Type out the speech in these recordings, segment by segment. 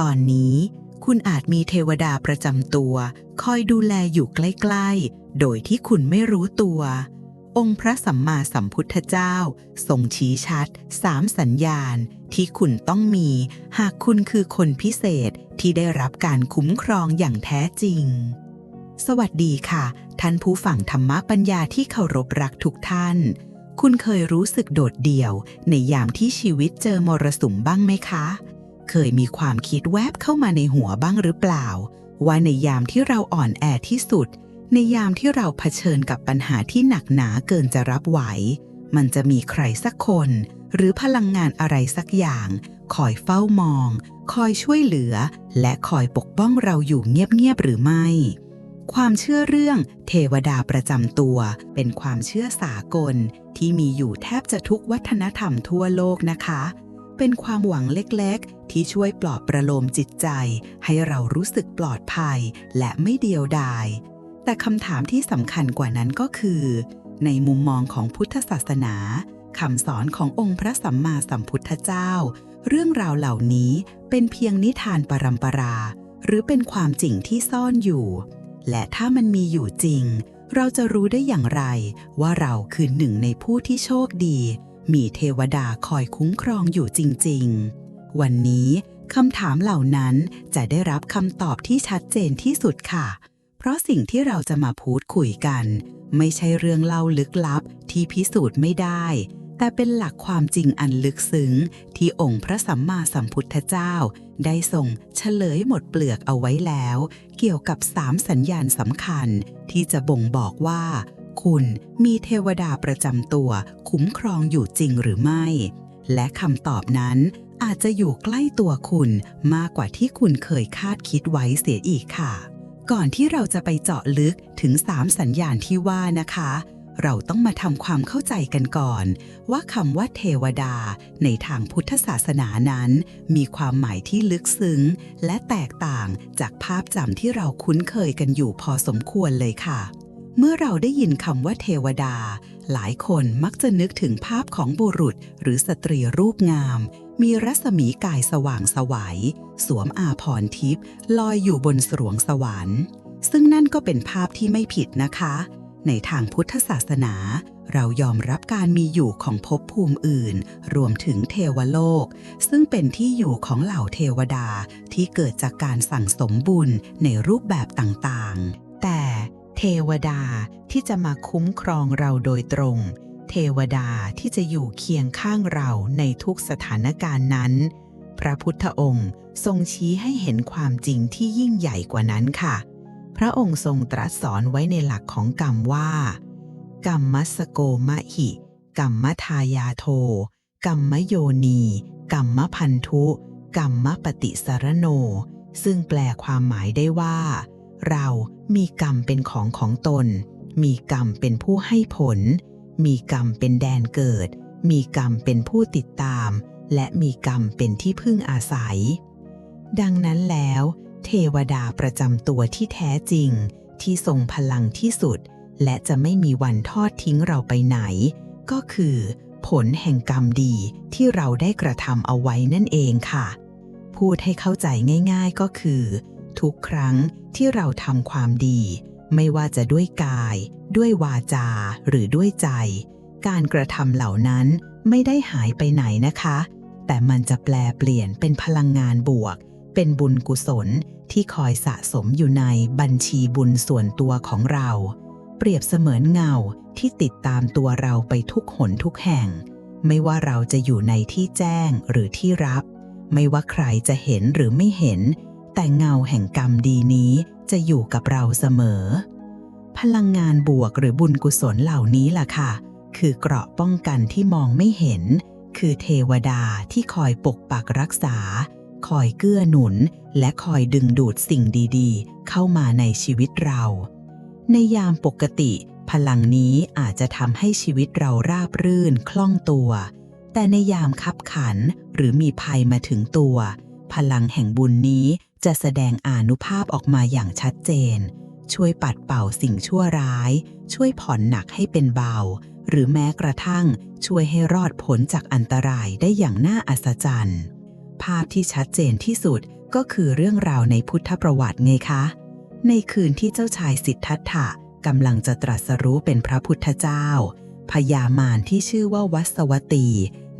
ตอนนี้คุณอาจมีเทวดาประจำตัว คอยดูแลอยู่ใกล้ ๆ โดยที่คุณไม่รู้ตัว องค์พระสัมมาสัมพุทธเจ้าทรงชี้ชัดสามสัญญาณที่คุณต้องมี หากคุณคือคนพิเศษที่ได้รับการคุ้มครองอย่างแท้จริง สวัสดีค่ะ ท่านผู้ฟังธรรมปัญญาที่เคารพรักทุกท่าน คุณเคยรู้สึกโดดเดี่ยวในยามที่ชีวิตเจอมรสุมบ้างไหมคะ เคยมีความคิดแวบเข้ามาในหัวบ้างหรือเปล่า ว่าในยามที่เราอ่อนแอที่สุด ในยามที่เราเผชิญกับปัญหาที่หนักหนาเกินจะรับไหว มันจะมีใครสักคน หรือพลังงานอะไรสักอย่าง คอยเฝ้ามอง คอยช่วยเหลือ และคอยปกป้องเราอยู่เงียบๆหรือไม่ ความเชื่อเรื่องเทวดาประจำตัว เป็นความเชื่อสากลที่มีอยู่แทบจะทุกวัฒนธรรมทั่วโลกนะคะ เป็นความหวังเล็กๆ ที่ช่วยปลอบประโลมจิตใจ ให้เรารู้สึกปลอดภัยและไม่เดียวดาย แต่คำถามที่สำคัญกว่านั้นก็คือ ในมุมมองของพุทธศาสนาคำสอนขององค์พระสัมมาสัมพุทธเจ้า เรื่องราวเหล่านี้เป็นเพียงนิทานปรำปรา หรือเป็นความจริงที่ซ่อนอยู่ และถ้ามันมีอยู่จริง เราจะรู้ได้อย่างไร ว่าเราคือหนึ่งในผู้ที่โชคดี มีเทวดาคอยคุ้มครองอยู่จริง ๆ วันนี้คำถามเหล่านั้นจะได้รับคำตอบที่ชัดเจนที่สุดค่ะ เพราะสิ่งที่เราจะมาพูดคุยกัน ไม่ใช่เรื่องเล่าลึกลับที่พิสูจน์ไม่ได้ แต่เป็นหลักความจริงอันลึกซึ้ง ที่องค์พระสัมมาสัมพุทธเจ้า ได้ทรงเฉลยหมดเปลือกเอาไว้แล้ว เกี่ยวกับสามสัญญาณสำคัญ ที่จะบ่งบอกว่า คุณมีเทวดาประจำตัว คุ้มครองอยู่จริงหรือไม่ และคำตอบนั้นอาจจะอยู่ใกล้ตัวคุณมากกว่าที่คุณเคยคาดคิดไว้เสียอีกค่ะ ก่อนที่เราจะไปเจาะลึกถึง 3 สัญญาณที่ว่านะคะ เราต้องมาทำความเข้าใจกันก่อน ว่าคำว่าเทวดา ในทางพุทธศาสนานั้น มีความหมายที่ลึกซึ้ง และแตกต่างจากภาพจำที่เราคุ้นเคยกันอยู่พอสมควรเลยค่ะ เมื่อเราได้ยินคำว่าเทวดา หลายคนมักจะนึกถึงภาพของบุรุษหรือสตรีรูปงาม มีรัศมีกายสว่างสวัย สวมอาภรณ์ทิพย์ลอยอยู่บนสรวงสวรรค์ ซึ่งนั่นก็เป็นภาพที่ไม่ผิดนะคะ ในทางพุทธศาสนา เรายอมรับการมีอยู่ของภพภูมิอื่น รวมถึงเทวโลก ซึ่งเป็นที่อยู่ของเหล่าเทวดาที่เกิดจากการสั่งสมบุญในรูปแบบต่างๆ แต่ เทวดาที่จะมาคุ้มครองเราโดยตรง เทวดาที่จะอยู่เคียงข้างเราในทุกสถานการณ์นั้น พระพุทธองค์ทรงชี้ให้เห็นความจริงที่ยิ่งใหญ่กว่านั้นค่ะ พระองค์ทรงตรัสสอนไว้ในหลักของกรรมว่า กรรมมัสโกมะหิกรรมทายาโท กรรมโยนีกรรมพันธุ กรรมปฏิสารโน ซึ่งแปลความหมายได้ว่า เรามีกรรมเป็นของของตน มีกรรมเป็นผู้ให้ผล มีกรรมเป็นแดนเกิด มีกรรมเป็นผู้ติดตาม และมีกรรมเป็นที่พึ่งอาศัย ดังนั้นแล้ว เทวดาประจำตัวที่แท้จริง ที่ทรงพลังที่สุด และจะไม่มีวันทอดทิ้งเราไปไหน ก็คือ ผลแห่งกรรมดีที่เราได้กระทำเอาไว้นั่นเองค่ะ พูดให้เข้าใจง่าย ๆก็คือ ทุกครั้งที่เราทำความดี ไม่ว่าจะด้วยกาย ด้วยวาจา หรือด้วยใจ การกระทำเหล่านั้นไม่ได้หายไปไหนนะคะ แต่มันจะแปลเปลี่ยนเป็นพลังงานบวก เป็นบุญกุศลที่คอยสะสมอยู่ในบัญชีบุญส่วนตัวของเรา เปรียบเสมือนเงาที่ติดตามตัวเราไปทุกหนทุกแห่ง ไม่ว่าเราจะอยู่ในที่แจ้งหรือที่รับ ไม่ว่าใครจะเห็นหรือไม่เห็น แต่เงาแห่งกรรมดีนี้จะอยู่กับเราเสมอ พลังงานบวกหรือบุญกุศลเหล่านี้ล่ะค่ะ คือเกราะป้องกันที่มองไม่เห็น คือเทวดาที่คอยปกปักรักษา คอยเกื้อหนุน และคอยดึงดูดสิ่งดีๆ เข้ามาในชีวิตเรา ในยามปกติ พลังนี้อาจจะทำให้ชีวิตเราราบรื่นคล่องตัว แต่ในยามคับขันหรือมีภัยมาถึงตัว พลังแห่งบุญนี้ จะแสดงอานุภาพออกมาอย่างชัดเจน ช่วยปัดเป่าสิ่งชั่วร้าย ช่วยผ่อนหนักให้เป็นเบา หรือแม้กระทั่งช่วยให้รอดพ้นจากอันตรายได้อย่างน่าอัศจรรย์ ภาพที่ชัดเจนที่สุดก็คือเรื่องราวในพุทธประวัติไงคะ ในคืนที่เจ้าชายสิทธัตถะกำลังจะตรัสรู้เป็นพระพุทธเจ้า พญามารที่ชื่อว่าวัสวตี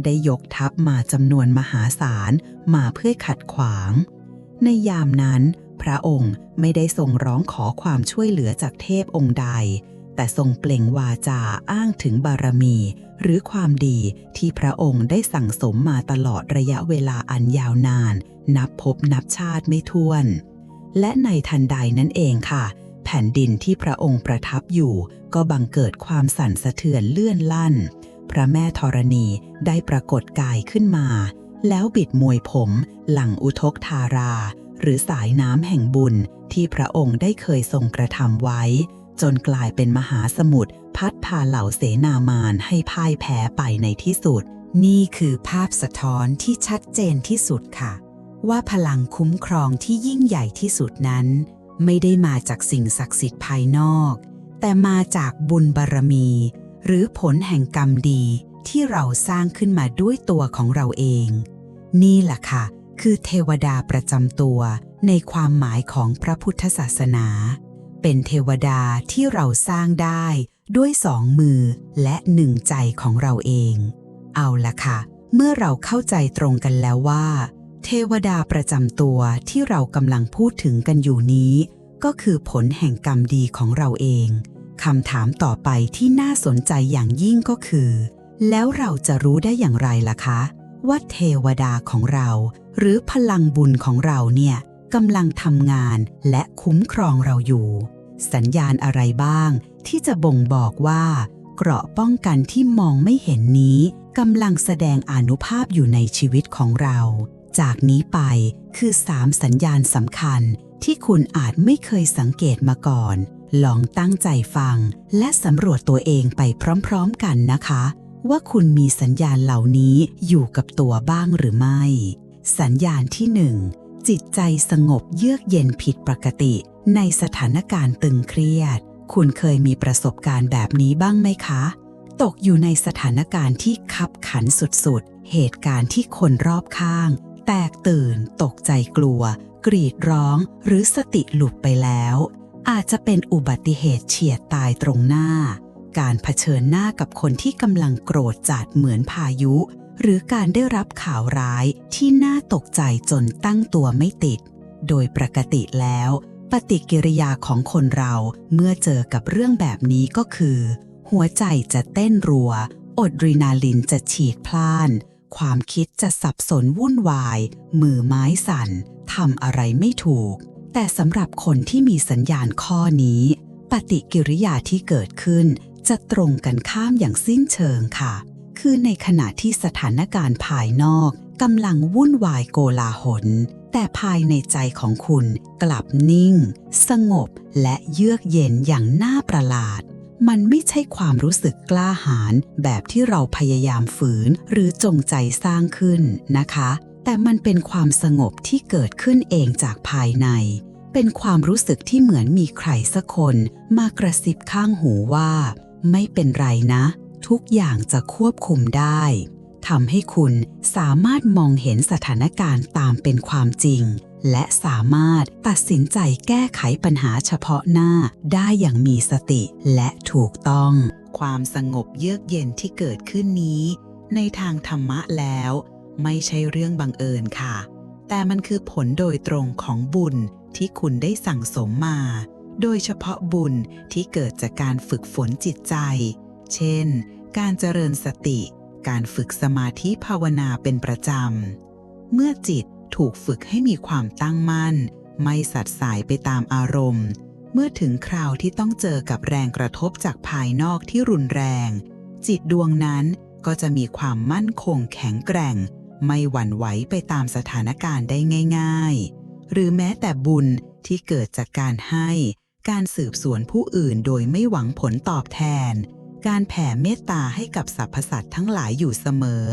ได้ยกทัพมาจำนวนมหาศาลมาเพื่อขัดขวาง ในยามนั้น พระองค์ไม่ได้ทรงร้องขอความช่วยเหลือจากเทพองค์ใด แต่ทรงเปล่งวาจาอ้างถึงบารมี หรือความดีที่พระองค์ได้สั่งสมมาตลอดระยะเวลาอันยาวนาน นับพบนับชาติไม่ถ้วน และในทันใดนั่นเองค่ะ แผ่นดินที่พระองค์ประทับอยู่ ก็บังเกิดความสั่นสะเทือนเลื่อนลั่น พระแม่ธรณีได้ปรากฏกายขึ้นมา แล้วบิดมวยผมหลังอุทกทารา หรือสายน้ำแห่งบุญที่พระองค์ได้เคยทรงกระทำไว้ จนกลายเป็นมหาสมุทรพัดพาเหล่าเสนามานให้พ่ายแพ้ไปในที่สุด นี่คือภาพสะท้อนที่ชัดเจนที่สุดค่ะ ว่าพลังคุ้มครองที่ยิ่งใหญ่ที่สุดนั้น ไม่ได้มาจากสิ่งศักดิ์สิทธิ์ภายนอก แต่มาจากบุญบารมี หรือผลแห่งกรรมดี ที่เราสร้างขึ้นมาด้วยตัวของเราเอง นี่แหละค่ะ คือเทวดาประจำตัวในความหมายของพระพุทธศาสนา เป็นเทวดาที่เราสร้างได้ด้วยสองมือและหนึ่งใจของเราเอง เอาละค่ะ เมื่อเราเข้าใจตรงกันแล้วว่า เทวดาประจำตัวที่เรากำลังพูดถึงกันอยู่นี้ ก็คือผลแห่งกรรมดีของเราเองคำถามต่อไปที่น่าสนใจอย่างยิ่งก็คือ แล้วเราจะรู้ได้อย่างไรล่ะคะ ว่าเทวดาของเรา หรือพลังบุญของเราเนี่ยกำลังทำงานและคุ้มครองเราอยู่ สัญญาณอะไรบ้าง ที่จะบ่งบอกว่า เกราะป้องกันที่มองไม่เห็นนี้กำลังแสดงอนุภาพอยู่ในชีวิตของเรา จากนี้ไปคือ 3 สัญญาณสำคัญที่คุณอาจไม่เคยสังเกตมาก่อน ลองตั้งใจฟัง และสำรวจตัวเองไปพร้อม ๆ กันนะคะ ว่าคุณมีสัญญาณเหล่านี้อยู่กับตัวบ้างหรือไม่ สัญญาณที่หนึ่งจิตใจสงบเยือกเย็นผิดปกติ ในสถานการณ์ตึงเครียด คุณเคยมีประสบการณ์แบบนี้บ้างไหมคะ ตกอยู่ในสถานการณ์ที่คับขันสุดๆ เหตุการณ์ที่คนรอบข้าง แตกตื่น ตกใจกลัว กรีดร้อง หรือสติหลุดไปแล้ว อาจจะเป็นอุบัติเหตุเฉียดตายตรงหน้า การเผชิญหน้ากับคนที่กำลังโกรธจัดเหมือนพายุ หรือการได้รับข่าวร้ายที่น่าตกใจจนตั้งตัวไม่ติด โดยปกติแล้ว ปฏิกิริยาของคนเราเมื่อเจอกับเรื่องแบบนี้ก็คือ หัวใจจะเต้นรัว อดรีนาลินจะฉีดพล่าน ความคิดจะสับสนวุ่นวาย มือไม้สั่นทำอะไรไม่ถูก แต่สำหรับคนที่มีสัญญาณข้อนี้ ปฏิกิริยาที่เกิดขึ้น จะตรงกันข้ามอย่างสิ้นเชิงค่ะ คือในขณะที่สถานการณ์ภายนอกกำลังวุ่นวายโกลาหล แต่ภายในใจของคุณกลับนิ่ง สงบและเยือกเย็นอย่างน่าประหลาด มันไม่ใช่ความรู้สึกกล้าหาญแบบที่เราพยายามฝืนหรือจงใจสร้างขึ้นนะคะ แต่มันเป็นความสงบที่เกิดขึ้นเองจากภายใน เป็นความรู้สึกที่เหมือนมีใครสักคน มากระซิบข้างหูว่า ไม่เป็นไรนะ ทุกอย่างจะควบคุมได้ทำให้คุณสามารถมองเห็นสถานการณ์ตามเป็นความจริง และสามารถตัดสินใจแก้ไขปัญหาเฉพาะหน้าได้อย่างมีสติและถูกต้อง ความสงบเยือกเย็นที่เกิดขึ้นนี้ ในทางธรรมะแล้ว ไม่ใช่เรื่องบังเอิญค่ะ แต่มันคือผลโดยตรงของบุญที่คุณได้สั่งสมมา โดยเฉพาะบุญที่เกิดจากการฝึกฝนจิตใจ เช่น การเจริญสติ การฝึกสมาธิภาวนาเป็นประจำ เมื่อจิตถูกฝึกให้มีความตั้งมั่น ไม่สัดสายไปตามอารมณ์ เมื่อถึงคราวที่ต้องเจอกับแรงกระทบจากภายนอกที่รุนแรง จิตดวงนั้นก็จะมีความมั่นคงแข็งแกร่ง ไม่หวั่นไหวไปตามสถานการณ์ได้ง่าย ๆ หรือแม้แต่บุญที่เกิดจากการให้ การสืบสวนผู้อื่นโดยไม่หวังผลตอบแทน การแผ่เมตตาให้กับสรรพสัตว์ทั้งหลายอยู่เสมอ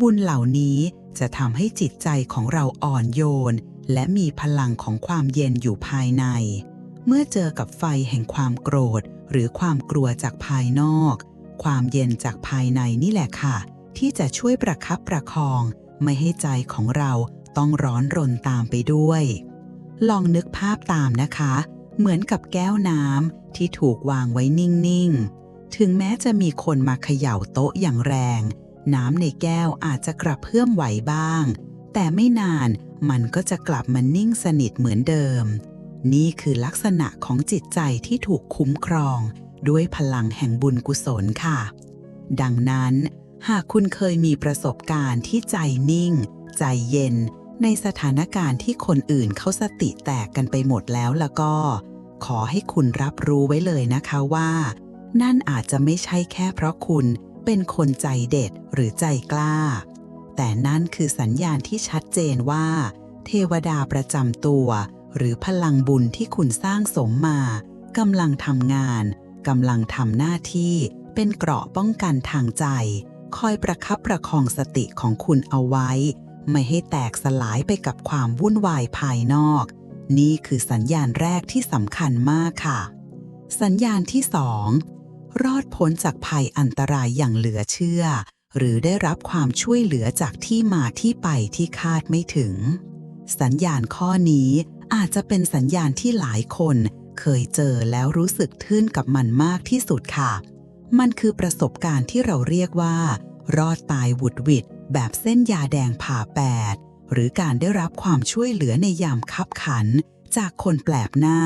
บุญเหล่านี้จะทำให้จิตใจของเราอ่อนโยน และมีพลังของความเย็นอยู่ภายใน เมื่อเจอกับไฟแห่งความโกรธ หรือความกลัวจากภายนอก ความเย็นจากภายในนี่แหละค่ะ ที่จะช่วยประคับประคอง ไม่ให้ใจของเราต้องร้อนรนตามไปด้วย ลองนึกภาพตามนะคะ เหมือนกับแก้วน้ำที่ถูกวางไว้นิ่ง ๆ ถึงแม้จะมีคนมาเขย่าโต๊ะอย่างแรง น้ำในแก้วอาจจะกระเพื่อมไหวบ้าง แต่ไม่นานมันก็จะกลับมานิ่งสนิทเหมือนเดิม นี่คือลักษณะของจิตใจที่ถูกคุ้มครอง ด้วยพลังแห่งบุญกุศลค่ะ ดังนั้น หากคุณเคยมีประสบการณ์ที่ใจนิ่ง ใจเย็นในสถานการณ์ที่คนอื่นเขาสติแตกกันไปหมดแล้วแล้วก็ ขอให้คุณรับรู้ไว้เลยนะคะว่า นั่นอาจจะไม่ใช่แค่เพราะคุณเป็นคนใจเด็ดหรือใจกล้า แต่นั่นคือสัญญาณที่ชัดเจนว่า เทวดาประจำตัว หรือพลังบุญที่คุณสร้างสมมากำลังทำงานกำลังทำหน้าที่ เป็นเกราะป้องกันทางใจ คอยประคับประคองสติของคุณเอาไว้ ไม่ให้แตกสลายไปกับความวุ่นวายภายนอก นี่คือสัญญาณแรกที่สำคัญมากค่ะ สัญญาณที่สองรอดพ้นจากภัยอันตรายอย่างเหลือเชื่อ หรือได้รับความช่วยเหลือจากที่มาที่ไปที่คาดไม่ถึง สัญญาณข้อนี้อาจจะเป็นสัญญาณที่หลายคน เคยเจอแล้วรู้สึกทึ่นกับมันมากที่สุดค่ะ มันคือประสบการณ์ที่เราเรียกว่า รอดตายหวุดหวิดแบบเส้นยาแดงผ่าแปด หรือการได้รับความช่วยเหลือในยามคับขัน จากคนแปลกหน้า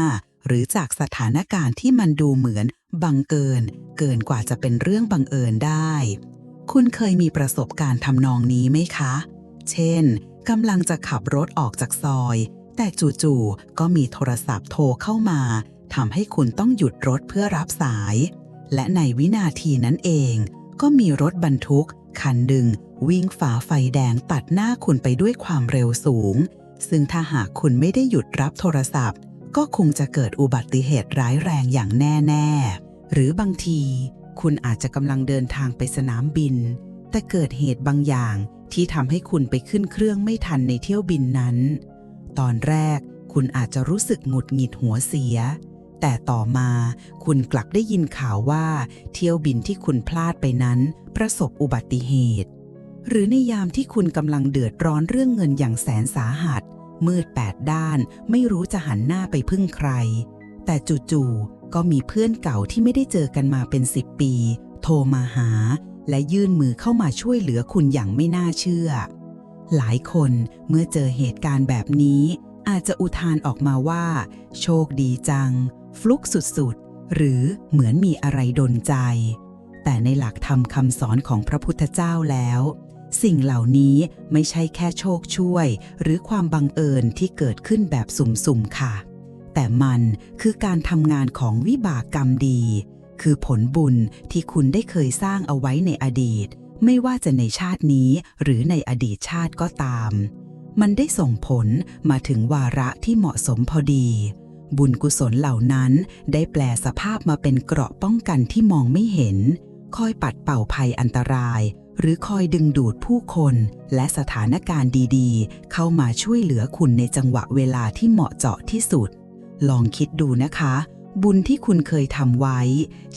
หรือจากสถานการณ์ที่มันดูเหมือนบังเกิน เกินกว่าจะเป็นเรื่องบังเอิญได้ คุณเคยมีประสบการณ์ทำนองนี้ไหมคะ เช่นกำลังจะขับรถออกจากซอย แต่จู่ๆก็มีโทรศัพท์โทรเข้ามาทำให้คุณต้องหยุดรถเพื่อรับสาย และในวินาทีนั้นเอง ก็มีรถบรรทุก คันหนึ่งวิ่งฝ่าไฟแดงตัดหน้าคุณไปด้วยความเร็วสูง ซึ่งถ้าหากคุณไม่ได้หยุดรับโทรศัพท์ ก็คงจะเกิดอุบัติเหตุร้ายแรงอย่างแน่ๆ หรือบางที คุณอาจจะกำลังเดินทางไปสนามบิน แต่เกิดเหตุบางอย่างที่ทำให้คุณไปขึ้นเครื่องไม่ทันในเที่ยวบินนั้น ตอนแรกคุณอาจจะรู้สึกหงุดหงิดหัวเสีย แต่ต่อมาคุณกลับได้ยินข่าวว่า เที่ยวบินที่คุณพลาดไปนั้น ประสบอุบัติเหตุ หรือในยามที่คุณกำลังเดือดร้อนเรื่องเงินอย่างแสนสาหัส มืดแปดด้านไม่รู้จะหันหน้าไปพึ่งใคร แต่จู่ๆก็มีเพื่อนเก่าที่ไม่ได้เจอกันมาเป็นสิบปี โทรมาหา และยื่นมือเข้ามาช่วยเหลือคุณอย่างไม่น่าเชื่อ หลายคนเมื่อเจอเหตุการณ์แบบนี้อาจจะอุทานออกมาว่า โชคดีจัง ฟลุกสุดๆ หรือเหมือนมีอะไรดนใจ แต่ในหลักธรรมคำสอนของพระพุทธเจ้าแล้ว สิ่งเหล่านี้ไม่ใช่แค่โชคช่วย หรือความบังเอิญที่เกิดขึ้นแบบสุ่มๆค่ะ แต่มันคือการทำงานของวิบากกรรมดี คือผลบุญที่คุณได้เคยสร้างเอาไว้ในอดีต ไม่ว่าจะในชาตินี้หรือในอดีตชาติก็ตามมันได้ส่งผลมาถึงวาระที่เหมาะสมพอดี บุญกุศลเหล่านั้นได้แปลสภาพมาเป็นเกราะป้องกันที่มองไม่เห็น คอยปัดเป่าภัยอันตราย หรือคอยดึงดูดผู้คนและสถานการณ์ดีๆ เข้ามาช่วยเหลือคุณในจังหวะเวลาที่เหมาะเจาะที่สุด ลองคิดดูนะคะ บุญที่คุณเคยทำไว้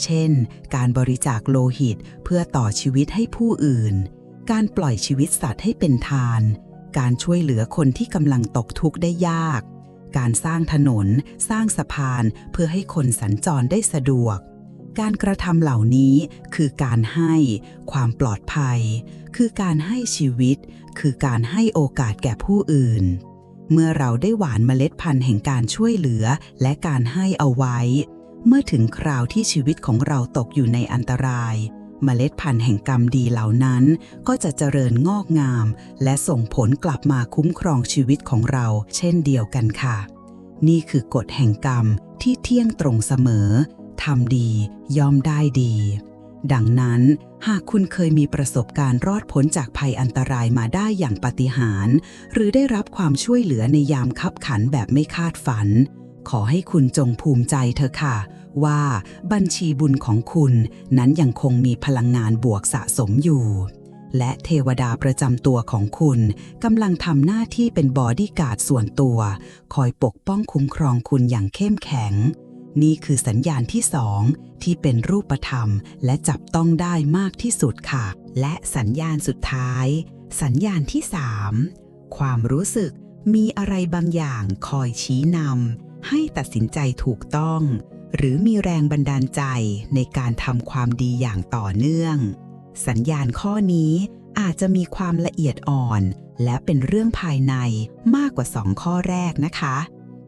เช่น การบริจาคโลหิตเพื่อต่อชีวิตให้ผู้อื่น การปล่อยชีวิตสัตว์ให้เป็นทาน การช่วยเหลือคนที่กำลังตกทุกข์ได้ยาก การสร้างถนน สร้างสะพานเพื่อให้คนสัญจรได้สะดวก การกระทำเหล่านี้คือการให้ ความปลอดภัย คือการให้ชีวิต คือการให้โอกาสแก่ผู้อื่น เมื่อเราได้หวานเมล็ดพันธุ์แห่งการช่วยเหลือและการให้เอาไว้ เมื่อถึงคราวที่ชีวิตของเราตกอยู่ในอันตราย เมล็ดพันธุ์แห่งกรรมดีเหล่านั้น ก็จะเจริญงอกงาม และส่งผลกลับมาคุ้มครองชีวิตของเรา เช่นเดียวกันค่ะ นี่คือกฎแห่งกรรมที่เที่ยงตรงเสมอทำดีย่อมได้ดี ดังนั้น หากคุณเคยมีประสบการณ์รอดพ้นจากภัยอันตรายมาได้อย่างปาฏิหาริย์หรือได้รับความช่วยเหลือในยามคับขันแบบไม่คาดฝัน ขอให้คุณจงภูมิใจเถอะค่ะ ว่าบัญชีบุญของคุณนั้นยังคงมีพลังงานบวกสะสมอยู่ และเทวดาประจำตัวของคุณกำลังทำหน้าที่เป็นบอดี้การ์ดส่วนตัว คอยปกป้องคุ้มครองคุณอย่างเข้มแข็ง นี่คือสัญญาณที่สองที่เป็นรูปธรรมและจับต้องได้มากที่สุดค่ะ และสัญญาณสุดท้าย สัญญาณที่สามความรู้สึกมีอะไรบางอย่างคอยชี้นำให้ตัดสินใจถูกต้อง หรือมีแรงบันดาลใจในการทำความดีอย่างต่อเนื่อง สัญญาณข้อนี้อาจจะมีความละเอียดอ่อน และเป็นเรื่องภายในมากกว่าสองข้อแรกนะคะ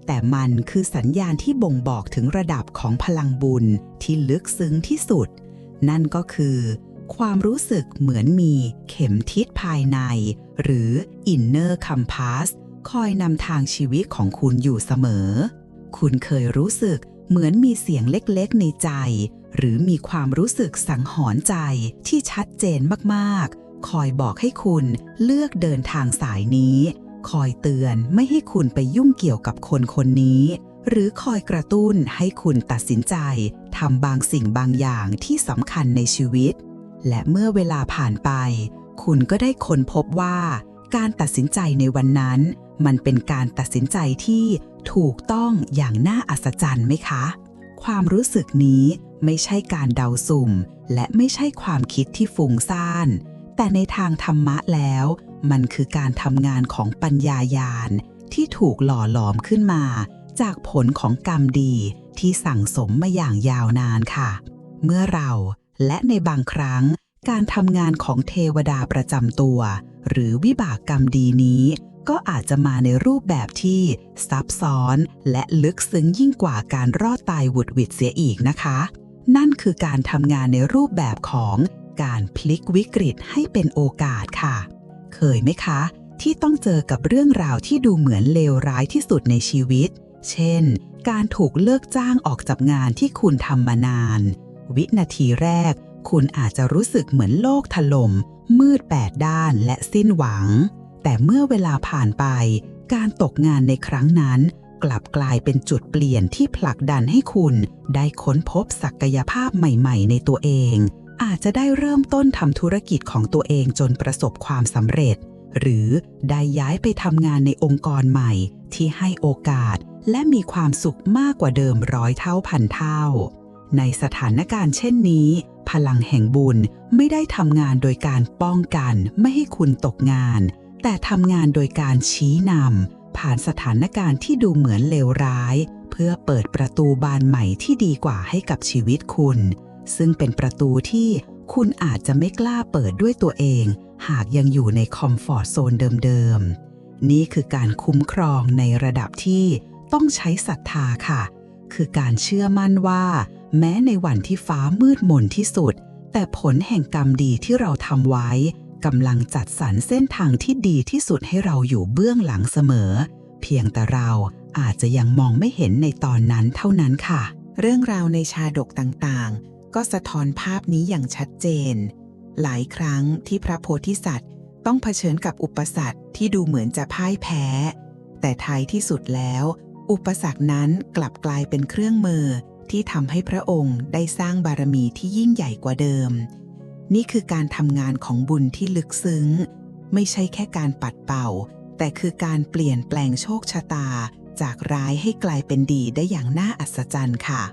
แต่มันคือสัญญาณที่บ่งบอกถึงระดับของพลังบุญที่ลึกซึ้งที่สุด นั่นก็คือ ความรู้สึกเหมือนมีเข็มทิศภายใน หรือ inner compass คอยนำทางชีวิตของคุณอยู่เสมอ คุณเคยรู้สึก เหมือนมีเสียงเล็กๆในใจ หรือมีความรู้สึกสังหรณ์ใจที่ชัดเจนมากๆ คอยบอกให้คุณเลือกเดินทางสายนี้ คอยเตือนไม่ให้คุณไปยุ่งเกี่ยวกับคนคนนี้ หรือคอยกระตุ้นให้คุณตัดสินใจทำบางสิ่งบางอย่างที่สำคัญในชีวิต และเมื่อเวลาผ่านไป คุณก็ได้ค้นพบว่า การตัดสินใจในวันนั้น มันเป็นการตัดสินใจที่ ถูกต้องอย่างน่าอัศจรรย์ไหมคะ ความรู้สึกนี้ไม่ใช่การเดาสุ่ม และไม่ใช่ความคิดที่ฟุ้งซ่าน แต่ในทางธรรมะแล้ว มันคือการทำงานของปัญญายาณที่ถูกหล่อหลอมขึ้นมา จากผลของกรรมดีที่สั่งสมมาอย่างยาวนานค่ะ เมื่อเราและในบางครั้งการทำงานของเทวดาประจำตัว หรือวิบากกรรมดีนี้ ก็อาจจะมาในรูปแบบที่ซับซ้อน และลึกซึ้งยิ่งกว่าการรอดตายหวุดหวิดเสียอีกนะคะ นั่นคือการทำงานในรูปแบบของการพลิกวิกฤตให้เป็นโอกาสค่ะ เคยไหมคะ ที่ต้องเจอกับเรื่องราวที่ดูเหมือนเลวร้ายที่สุดในชีวิต เช่น การถูกเลิกจ้างออกจากงานที่คุณทำมานาน วินาทีแรก คุณอาจจะรู้สึกเหมือนโลกถล่มมืดแปดด้านและสิ้นหวัง แต่เมื่อเวลาผ่านไป การตกงานในครั้งนั้น กลับกลายเป็นจุดเปลี่ยนที่ผลักดันให้คุณได้ค้นพบศักยภาพใหม่ ๆ ในตัวเอง อาจจะได้เริ่มต้นทำธุรกิจของตัวเองจนประสบความสำเร็จ หรือได้ย้ายไปทำงานในองค์กรใหม่ ที่ให้โอกาส และมีความสุขมากกว่าเดิมร้อยเท่าพันเท่า ในสถานการณ์เช่นนี้พลังแห่งบุญไม่ได้ทำงานโดยการป้องกันไม่ให้คุณตกงาน แต่ทำงานโดยการชี้นำผ่านสถานการณ์ที่ดูเหมือนเลวร้าย เพื่อเปิดประตูบานใหม่ที่ดีกว่าให้กับชีวิตคุณ ซึ่งเป็นประตูที่คุณอาจจะไม่กล้าเปิดด้วยตัวเอง หากยังอยู่ในคอมฟอร์ทโซนเดิมๆ นี่คือการคุ้มครองในระดับที่ต้องใช้ศรัทธาค่ะ คือการเชื่อมั่นว่า แม้ในวันที่ฟ้ามืดมนที่สุด แต่ผลแห่งกรรมดีที่เราทำไว้ กำลังจัดสรรเส้นทางที่ดีที่สุดให้เราอยู่เบื้องหลังเสมอ เพียงแต่เราอาจจะยังมองไม่เห็นในตอนนั้นเท่านั้นค่ะ เรื่องราวในชาดกต่างๆ ก็สะท้อนภาพนี้อย่างชัดเจน หลายครั้งที่พระโพธิสัตว์ ต้องเผชิญกับอุปสรรคที่ดูเหมือนจะพ่ายแพ้ แต่ท้ายที่สุดแล้ว อุปสรรคนั้นกลับกลายเป็นเครื่องมือที่ทำให้พระองค์ได้สร้างบารมีที่ยิ่งใหญ่กว่าเดิม นี่คือการทำงานของบุญที่ลึกซึ้ง ไม่ใช่แค่การปัดเป่า แต่คือการเปลี่ยนแปลงโชคชะตา จากร้ายให้กลายเป็นดีได้อย่างน่าอัศจรรย์ค่ะ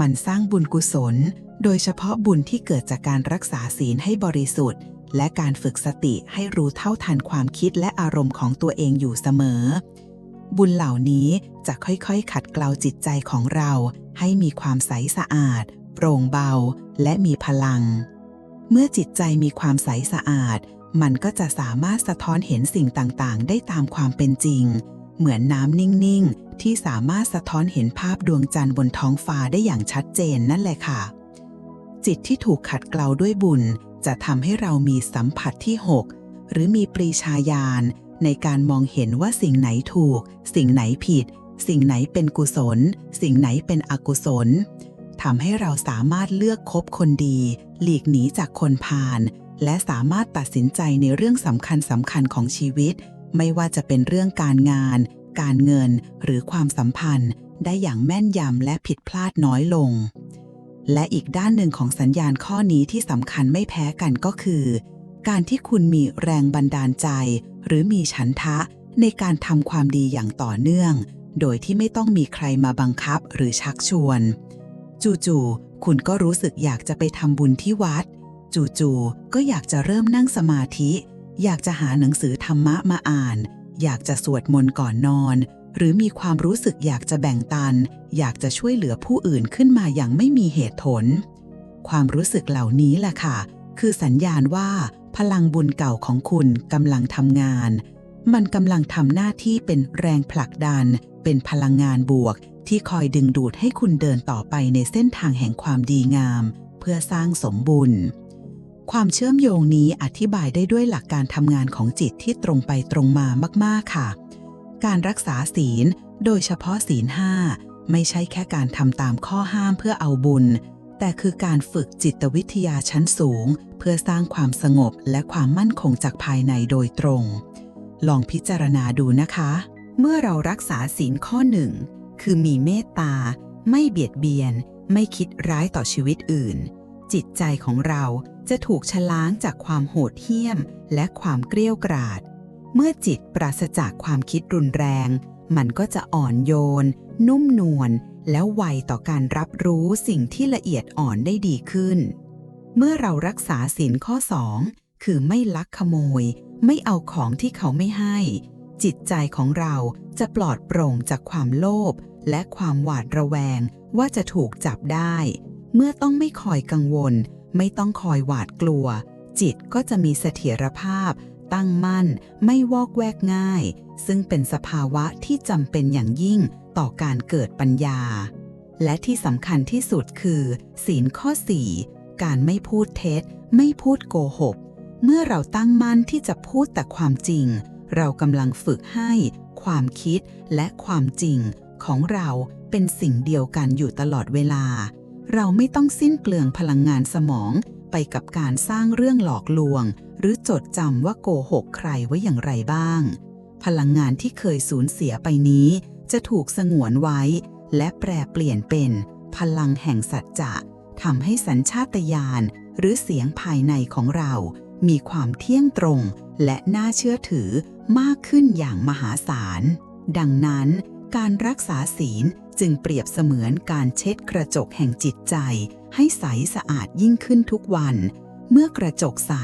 มันสร้างบุญกุศล โดยเฉพาะบุญที่เกิดจากการรักษาศีลให้บริสุทธิ์ และการฝึกสติให้รู้เท่าทันความคิดและอารมณ์ของตัวเองอยู่เสมอ บุญเหล่านี้จะค่อยๆ ขัดเกลาจิตใจของเรา ให้มีความใสสะอาด โปร่งเบา และมีพลัง เมื่อจิตใจมีความใสสะอาด มันก็จะสามารถสะท้อนเห็นสิ่งต่างๆ ได้ตามความเป็นจริง เหมือนน้ำนิ่งๆ ที่สามารถสะท้อนเห็นภาพดวงจันทร์บนท้องฟ้าได้อย่างชัดเจนนั่นแหละค่ะ จิตที่ถูกขัดเกลาด้วยบุญ จะทำให้เรามีสัมผัสที่ 6 หรือมีปรีชาญาณในการมองเห็นว่าสิ่งไหนถูก สิ่งไหนผิด สิ่งไหนเป็นกุศล สิ่งไหนเป็นอกุศล ทำให้เราสามารถเลือกคบคนดี หลีกหนีจากคนพาลและสามารถตัดสินใจในเรื่องสำคัญสำคัญของชีวิต ไม่ว่าจะเป็นเรื่องการงาน การเงิน หรือความสัมพันธ์ ได้อย่างแม่นยำและผิดพลาดน้อยลง และอีกด้านหนึ่งของสัญญาณข้อนี้ที่สำคัญไม่แพ้กันก็คือ การที่คุณมีแรงบันดาลใจ หรือมีฉันทะในการทำความดีอย่างต่อเนื่อง โดยที่ไม่ต้องมีใครมาบังคับหรือชักชวน จู่ๆคุณก็รู้สึกอยากจะไปทำบุญที่วัด จู่ๆก็อยากจะเริ่มนั่งสมาธิ อยากจะหาหนังสือธรรมะมาอ่าน อยากจะสวดมนต์ก่อนนอน หรือมีความรู้สึกอยากจะแบ่งปัน อยากจะช่วยเหลือผู้อื่นขึ้นมาอย่างไม่มีเหตุผล ความรู้สึกเหล่านี้แหละค่ะ คือสัญญาณว่า พลังบุญเก่าของคุณกำลังทำงาน มันกำลังทำหน้าที่เป็นแรงผลักดัน เป็นพลังงานบวก ที่คอยดึงดูดให้คุณเดินต่อไปในเส้นทางแห่งความดีงาม เพื่อสร้างสมบุญ ความเชื่อมโยงนี้อธิบายได้ด้วยหลักการทำงานของจิตที่ตรงไปตรงมามาก ๆ ค่ะ การรักษาศีล โดยเฉพาะศีลห้าไม่ใช่แค่การทำตามข้อห้ามเพื่อเอาบุญ แต่คือการฝึกจิตวิทยาชั้นสูง เพื่อสร้างความสงบและความมั่นคงจากภายในโดยตรง ลองพิจารณาดูนะคะ เมื่อเรารักษาศีลข้อหนึ่ง คือมีเมตตา ไม่เบียดเบียน ไม่คิดร้ายต่อชีวิตอื่น จิตใจของเราจะถูกชล้างจากความโหดเหี้ยม และความเกลี้ยวกราด เมื่อจิตปราศจากความคิดรุนแรง มันก็จะอ่อนโยน นุ่มนวลแล้วไวต่อการรับรู้สิ่งที่ละเอียดอ่อนได้ดีขึ้น เมื่อเรารักษาศีลข้อ2คือไม่ลักขโมย ไม่เอาของที่เขาไม่ให้ จิตใจของเราจะปลอดโปร่งจากความโลภและความหวาดระแวงว่าจะถูกจับได้ เมื่อต้องไม่คอยกังวล ไม่ต้องคอยหวาดกลัว จิตก็จะมีเสถียรภาพ ตั้งมั่น ไม่วอกแวกง่าย ซึ่งเป็นสภาวะที่จำเป็นอย่างยิ่งต่อการเกิดปัญญา และที่สำคัญที่สุดคือ ศีลข้อ 4 การไม่พูดเท็จ ไม่พูดโกหก เมื่อเราตั้งมั่นที่จะพูดแต่ความจริง เรากำลังฝึกให้ ความคิดและความจริงของเราเป็นสิ่งเดียวกันอยู่ตลอดเวลา เราไม่ต้องสิ้นเปลืองพลังงานสมองไปกับการสร้างเรื่องหลอกลวง หรือจดจำว่าโกหกใครไว้อย่างไรบ้าง พลังงานที่เคยสูญเสียไปนี้ จะถูกสงวนไว้ และแปรเปลี่ยนเป็น พลังแห่งสัจจะทำให้สัญชาตญาณหรือเสียงภายในของเรา มีความเที่ยงตรง และน่าเชื่อถือมากขึ้นอย่างมหาศาล ดังนั้นการรักษาศีลจึงเปรียบเสมือนการเช็ดกระจกแห่งจิตใจ ให้ใสสะอาดยิ่งขึ้นทุกวัน เมื่อกระจกใส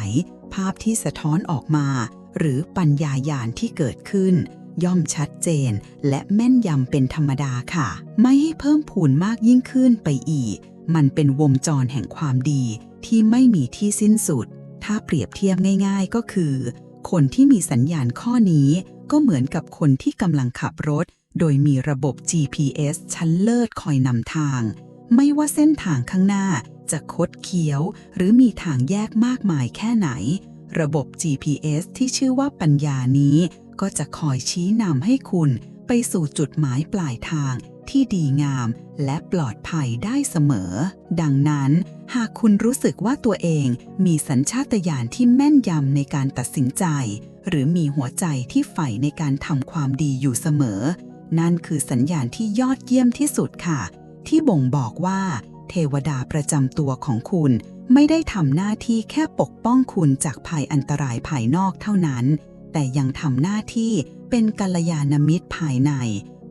ภาพที่สะท้อนออกมา หรือปัญญายาณที่เกิดขึ้น ย่อมชัดเจน และแม่นยำเป็นธรรมดาค่ะ ไม่ให้เพิ่มพูนมากยิ่งขึ้นไปอีก มันเป็นวงจรแห่งความดีที่ไม่มีที่สิ้นสุด ถ้าเปรียบเทียบง่าย ๆก็คือ คนที่มีสัญญาณข้อนี้ก็เหมือนกับคนที่กำลังขับรถ โดยมีระบบ GPS ชั้นเลิศคอยนำทาง ไม่ว่าเส้นทางข้างหน้าจะคดเคี้ยว หรือมีทางแยกมากมายแค่ไหน ระบบ GPS ที่ชื่อว่าปัญญานี้ ก็จะคอยชี้นำให้คุณไปสู่จุดหมายปลายทาง ที่ดีงามและปลอดภัยได้เสมอ ดังนั้น หากคุณรู้สึกว่าตัวเองมีสัญชาตญาณที่แม่นยำในการตัดสินใจ หรือมีหัวใจที่ใฝ่ในการทำความดีอยู่เสมอ นั่นคือสัญญาณที่ยอดเยี่ยมที่สุดค่ะ ที่บ่งบอกว่า เทวดาประจำตัวของคุณ ไม่ได้ทำหน้าที่แค่ปกป้องคุณจากภัยอันตรายภายนอกเท่านั้น แต่ยังทำหน้าที่เป็นกัลยาณมิตรภายใน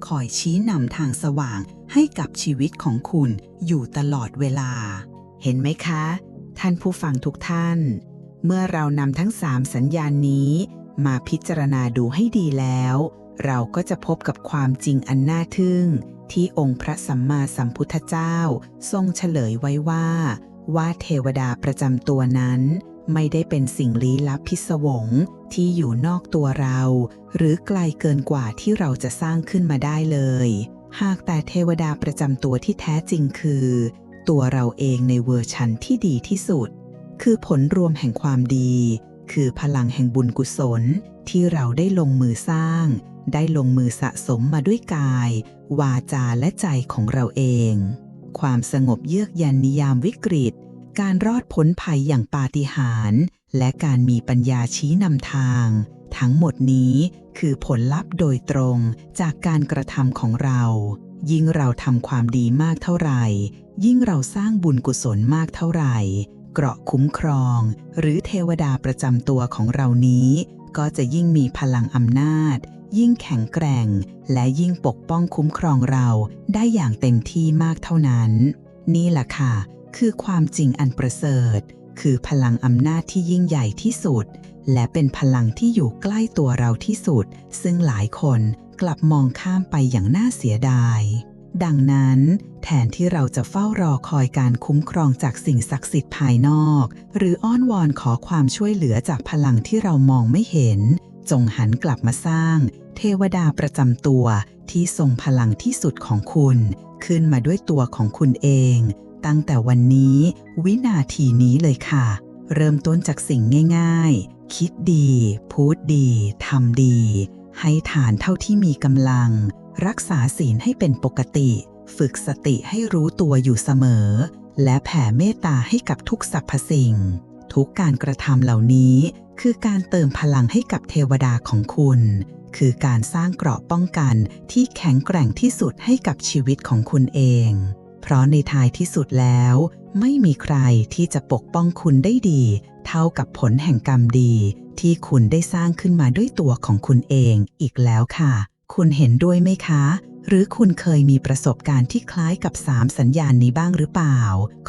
คอยชี้นำทางสว่างให้กับชีวิตของคุณอยู่ตลอดเวลา เห็นไหมคะ ท่านผู้ฟังทุกท่าน เมื่อเรานำทั้งสามสัญญาณนี้ มาพิจารณาดูให้ดีแล้ว เราก็จะพบกับความจริงอันน่าทึ่ง ที่องค์พระสัมมาสัมพุทธเจ้า ทรงเฉลยไว้ว่า ว่าเทวดาประจำตัวนั้น ไม่ได้เป็นสิ่งลี้ลับพิศวงที่อยู่นอกตัวเรา หรือไกลเกินกว่าที่เราจะสร้างขึ้นมาได้เลย หากแต่เทวดาประจำตัวที่แท้จริงคือ ตัวเราเองในเวอร์ชันที่ดีที่สุด คือผลรวมแห่งความดี คือพลังแห่งบุญกุศลที่เราได้ลงมือสร้าง ได้ลงมือสะสมมาด้วยกาย วาจาและใจของเราเอง ความสงบเยือกเย็นนิยามวิกฤต การรอดพ้นภัยอย่างปาฏิหาริย์และการมีปัญญาชี้นำทาง ทั้งหมดนี้คือผลลัพธ์โดยตรงจากการกระทำของเรา ยิ่งเราทำความดีมากเท่าไหร่ ยิ่งเราสร้างบุญกุศลมากเท่าไหร่ เกราะคุ้มครอง หรือเทวดาประจำตัวของเรานี้ ก็จะยิ่งมีพลังอำนาจ ยิ่งแข็งแกร่ง และยิ่งปกป้องคุ้มครองเราได้อย่างเต็มที่มากเท่านั้น นี่แหละค่ะ คือความจริงอันประเสริฐ คือพลังอำนาจที่ยิ่งใหญ่ที่สุด และเป็นพลังที่อยู่ใกล้ตัวเราที่สุด ซึ่งหลายคนกลับมองข้ามไปอย่างน่าเสียดาย ดังนั้น แทนที่เราจะเฝ้ารอคอยการคุ้มครองจากสิ่งศักดิ์สิทธิ์ภายนอก หรืออ้อนวอนขอความช่วยเหลือจากพลังที่เรามองไม่เห็น จงหันกลับมาสร้าง เทวดาประจำตัวที่ทรงพลังที่สุดของคุณ ขึ้นมาด้วยตัวของคุณเอง ตั้งแต่วันนี้วินาทีนี้เลยค่ะ เริ่มต้นจากสิ่งง่าย ๆ คิดดี พูดดี ทำดี ให้ฐานเท่าที่มีกำลัง รักษาศีลให้เป็นปกติ ฝึกสติให้รู้ตัวอยู่เสมอ และแผ่เมตตาให้กับทุกสรรพสิ่ง ทุกการกระทำเหล่านี้คือการเติมพลังให้กับเทวดาของคุณ คือการสร้างเกราะป้องกันที่แข็งแกร่งที่สุดให้กับชีวิตของคุณเอง เพราะในท้ายที่สุดแล้ว ไม่มีใครที่จะปกป้องคุณได้ดี เท่ากับผลแห่งกรรมดี ที่คุณได้สร้างขึ้นมาด้วยตัวของคุณเองอีกแล้วค่ะ คุณเห็นด้วยไหมคะ หรือคุณเคยมีประสบการณ์ที่คล้ายกับ 3 สัญญาณนี้บ้างหรือเปล่า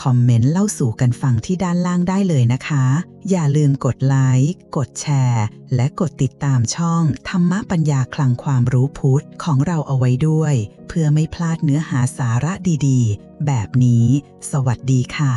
คอมเมนต์เล่าสู่กันฟังที่ด้านล่างได้เลยนะคะ อย่าลืมกดไลค์ กดแชร์ และกดติดตามช่อง ธรรมะปัญญาคลังความรู้พุทธของเราเอาไว้ด้วย เพื่อไม่พลาดเนื้อหาสาระดีๆ แบบนี้ สวัสดีค่ะ